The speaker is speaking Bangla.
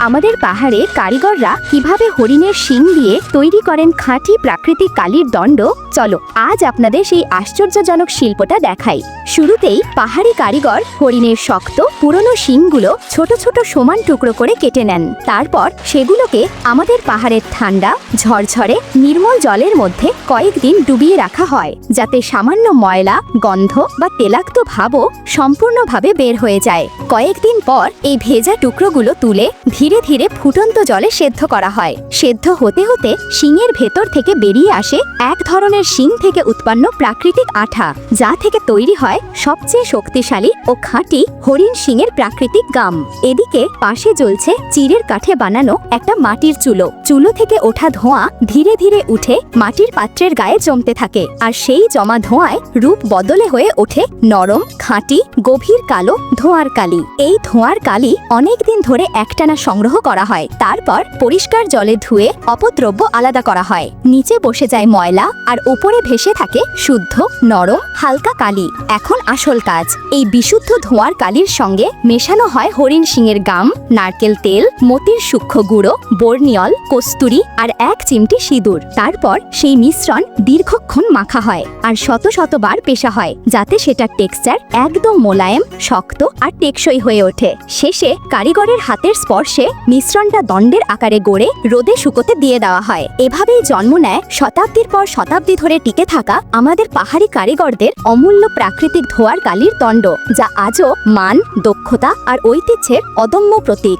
আমাদের পাহাড়ে কারিগররা কীভাবে হরিণের শিং দিয়ে তৈরি করেন খাঁটি প্রাকৃতিক কালির দণ্ড? চলো, আজ আপনাদের সেই আশ্চর্যজনক শিল্পটা দেখাই। শুরুতেই পাহাড়ি কারিগর হরিণের শক্ত, পুরনো শিংগুলো ছোট ছোট সমান টুকরো করে কেটে নেন। তারপর সেগুলোকে আমাদের পাহাড়ের ঠান্ডা, ঝরঝরে, নির্মল জলের মধ্যে কয়েকদিন ডুবিয়ে রাখা হয়, যাতে সামান্য ময়লা, গন্ধ বা তেলাক্ত ভাবও সম্পূর্ণভাবে বের হয়ে যায়। কয়েকদিন পর এই ভেজা টুকরোগুলো তুলে ধীরে ধীরে ফুটন্ত জলে সেদ্ধ করা হয়। সেদ্ধ হতে হতে শিংয়ের ভেতর থেকে বেরিয়ে আসে এক ধরনের শিং থেকে উৎপন্ন প্রাকৃতিক আঠা, যা থেকে তৈরি হয় সবচেয়ে শক্তিশালী ও খাঁটি হরিণ শিংয়ের প্রাকৃতিক গাম। এদিকে পাশে জ্বলছে চিরের কাঠে বানানো একটা মাটির চুলো। চুলো থেকে ওঠা ধোঁয়া ধীরে ধীরে উঠে মাটির পাত্রের গায়ে জমতে থাকে, আর সেই জমা ধোঁয়ায় রূপ বদলে হয়ে ওঠে নরম, খাঁটি, গভীর কালো ধোঁয়ার কালি। এই ধোঁয়ার কালি অনেকদিন ধরে একটানা সংগ্রহ করা হয়। তারপর পরিষ্কার জলে ধুয়ে অপদ্রব্য আলাদা করা হয়। নিচে বসে যায় ময়লা আর উপরে ভেসে থাকে শুদ্ধ, নরম, হালকা কালি। এখন আসল কাজ। এই বিশুদ্ধ ধোঁয়ার কালির সঙ্গে মেশানো হয় হরিণ শিঙের গাম, নারকেল তেল, মতির সূক্ষ্ম গুঁড়ো, বর্নিয়ল, কস্তুরি আর এক চিমটি সিঁদুর। তারপর সেই মিশ্রণ দীর্ঘক্ষণ মাখা হয় আর শত শতবার পেশা হয়, যাতে সেটার টেক্সচার একদম মোলায়েম, শক্ত আর টেকসই হয়ে ওঠে। শেষে কারিগরের হাতের স্পর্শে মিশ্রণটা দণ্ডের আকারে গড়ে রোদে শুকোতে দিয়ে দেওয়া হয়। এভাবেই জন্ম নেয় শতাব্দীর পর শতাব্দী ধরে টিকে থাকা আমাদের পাহাড়ি কারিগরদের অমূল্য প্রাকৃতিক ধোয়ার কালির দণ্ড, যা আজও মান, দক্ষতা আর ঐতিহ্যের অদম্য প্রতীক।